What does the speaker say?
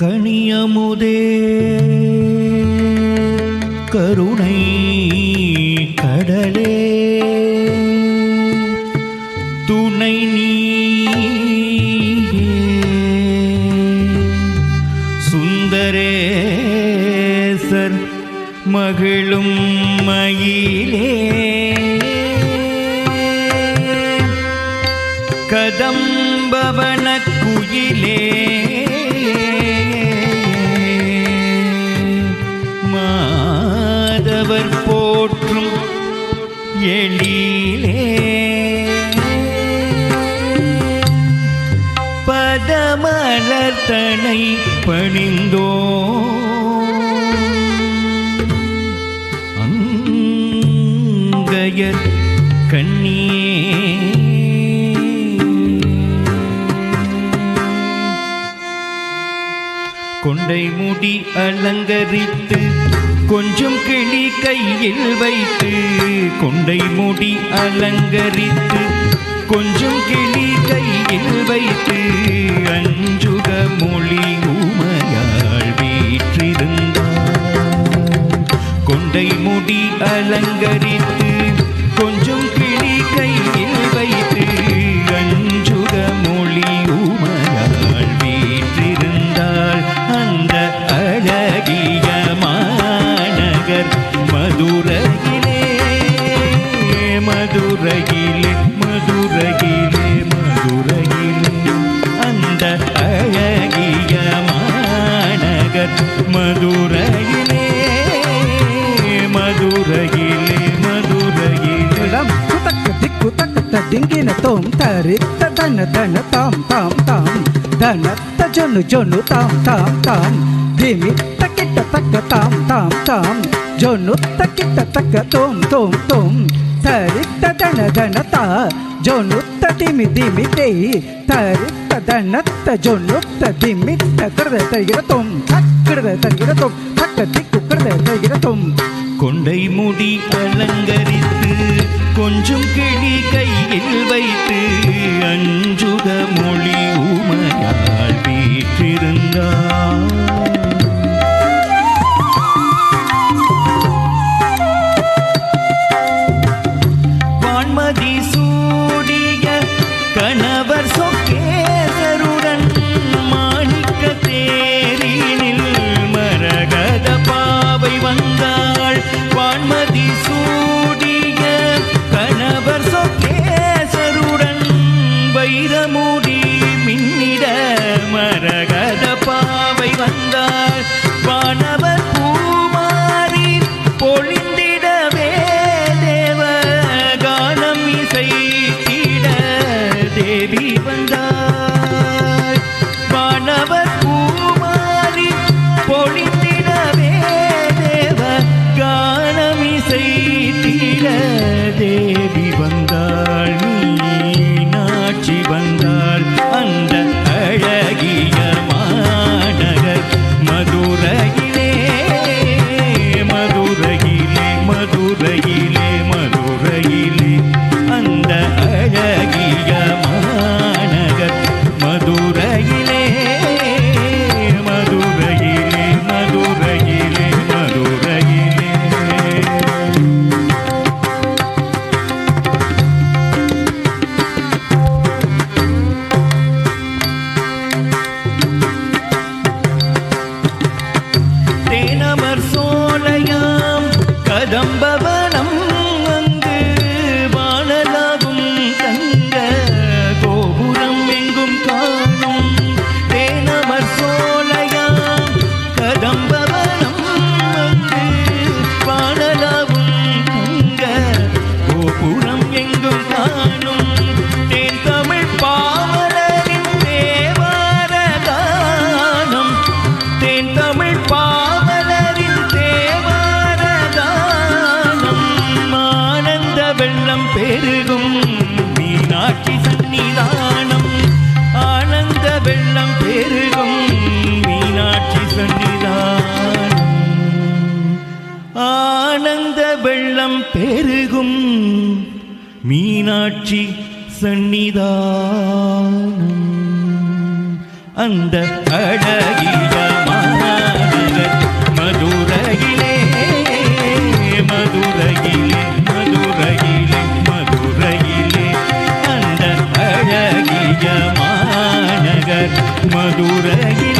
கனியமுதே கருணை கடலே. துணை நீ சுந்தரேசர் மகிழும் மயிலே. கதம்பவன குயிலே எழிலே. பதமலர்த்தனை பணிந்தோ. அங்கயர் கண்ணியே. கொண்டை முடி அலங்கரித்து கொஞ்சம் கிளி கையில் வைத்து கொண்டை முடி அலங்கரித்து கொஞ்சம் கிளி கையில் வைத்து அஞ்சுக மொழி உமையாள் வீற்றிருந்தார் கொண்டை முடி அலங்கரித்து கொஞ்சம் கிளி கையில் அழகிய மாநகர் மதுரையிலே மதுரையிலே மதுரையிலே டம் குதக்க திக்கு தக்க డింగిన తోం తరిత్త దన దన తాం తాం తాం దనత్త జొన్ను జొన్ను తాం తాం తాం ధిమి తకిట తక్క తాం తాం తాం జొన్ను తకిట తక్క తోం తోం తోం తరిత్త దన దన తా జొన్నుత్త దిమి దిమి దే తరిత్త தனத்த ஜொன்னொத்த திமித்த கிருத தருகிறதும் கிருத தருகிறதும் தக்க திக்கு கிருத தருகிறதும் கொண்டை முடி அலங்கரித்து கொஞ்சம் கிளி கையில் வைத்து வந்தான் பெருகும் மீனாட்சி சன்னிதானம் அந்த அழகிய மாநகர் மதுரையிலே மதுரையிலே மதுரையிலே மதுரையிலே. அந்த அழகிய மாநகர் மதுரையிலே.